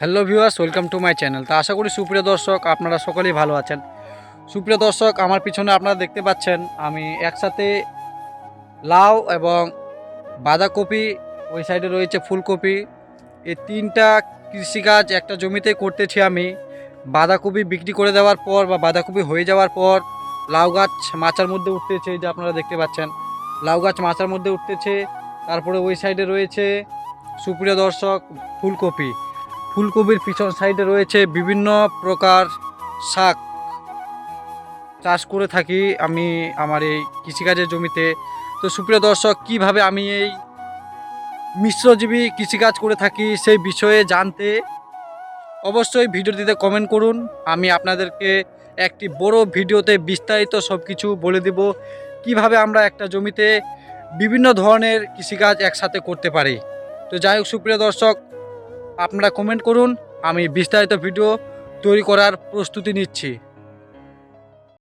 Hello viewers, welcome to my channel. তো আশা করি সুপ্রিয় দর্শক আপনারা সকলেই ভালো আছেন। সুপ্রিয় দর্শক, আমার পিছনে আপনারা দেখতে পাচ্ছেন, আমি একসাথে লাউ এবং বাঁধাকপি, ওই সাইডে রয়েছে ফুলকপি। এই তিনটা কৃষিকাজ একটা জমিতে করতেছি আমি। বাঁধাকপি বিক্রি করে দেওয়ার পর বা বাঁধাকপি হয়ে যাওয়ার পর লাউ গাছ মাচার মধ্যে উঠতেছে যে আপনারা দেখতে পাচ্ছেন। লাউ গাছ মাচার মধ্যে উঠতেছে, তারপরে ওই সাইডে রয়েছে, সুপ্রিয় দর্শক, ফুলকপি। ফুলকপির পিছন সাইডে রয়েছে বিভিন্ন প্রকার শাক। চাষ করে থাকি আমি আমার এই কৃষিকাজের জমিতে। তো সুপ্রিয় দর্শক, কীভাবে আমি এই মিশ্রজীবী কৃষিকাজ করে থাকি সেই বিষয়ে জানতে অবশ্যই ভিডিওটিতে কমেন্ট করুন। আমি আপনাদেরকে একটি বড় ভিডিওতে বিস্তারিত সব কিছু বলে দেব। কীভাবে আমরা একটা জমিতে বিভিন্ন ধরনের কৃষিকাজ একসাথে করতে পারি। তো যাই হোক, সুপ্রিয় দর্শক আপনারা কমেন্ট করুন আমি বিস্তারিত ভিডিও তৈরি করার প্রস্তুতি নিচ্ছি।